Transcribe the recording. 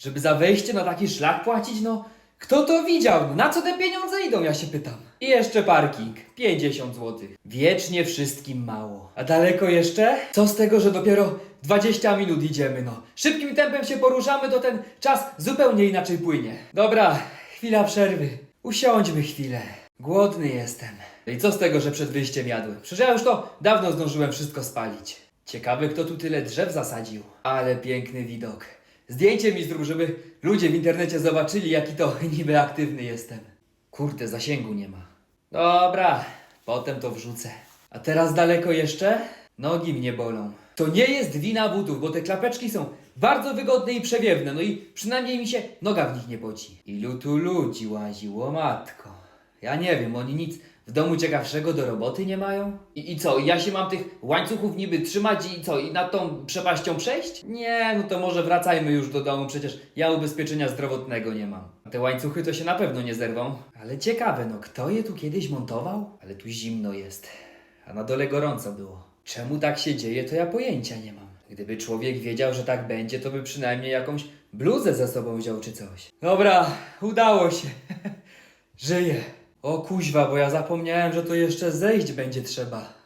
Żeby za wejście na taki szlak płacić, no kto to widział? Na co te pieniądze idą, ja się pytam. I jeszcze parking, 50 zł. Wiecznie wszystkim mało. A daleko jeszcze? Co z tego, że dopiero 20 minut idziemy, no. Szybkim tempem się poruszamy, to ten czas zupełnie inaczej płynie. Dobra, chwila przerwy. Usiądźmy chwilę. Głodny jestem. I co z tego, że przed wyjściem jadłem? Przecież ja już to dawno zdążyłem wszystko spalić. Ciekawy, kto tu tyle drzew zasadził. Ale piękny widok. Zdjęcie mi zrób, żeby ludzie w internecie zobaczyli, jaki to niby aktywny jestem. Kurde, zasięgu nie ma. Dobra, potem to wrzucę. A teraz daleko jeszcze? Nogi mnie bolą. To nie jest wina butów, bo te klapeczki są bardzo wygodne i przewiewne, no i przynajmniej mi się noga w nich nie poci. Ilu tu ludzi łaziło, matko. Ja nie wiem, oni nic w domu ciekawszego do roboty nie mają? I, I co, ja się mam tych łańcuchów niby trzymać i co, i nad tą przepaścią przejść? Nie, no to może wracajmy już do domu, przecież ja ubezpieczenia zdrowotnego nie mam. Te łańcuchy to się na pewno nie zerwą. Ale ciekawe, no kto je tu kiedyś montował? Ale tu zimno jest, a na dole gorąco było. Czemu tak się dzieje, to ja pojęcia nie mam. Gdyby człowiek wiedział, że tak będzie, to by przynajmniej jakąś bluzę ze sobą wziął czy coś. Dobra, udało się. Żyję. O kuźwa, bo ja zapomniałem, że to jeszcze zejść będzie trzeba.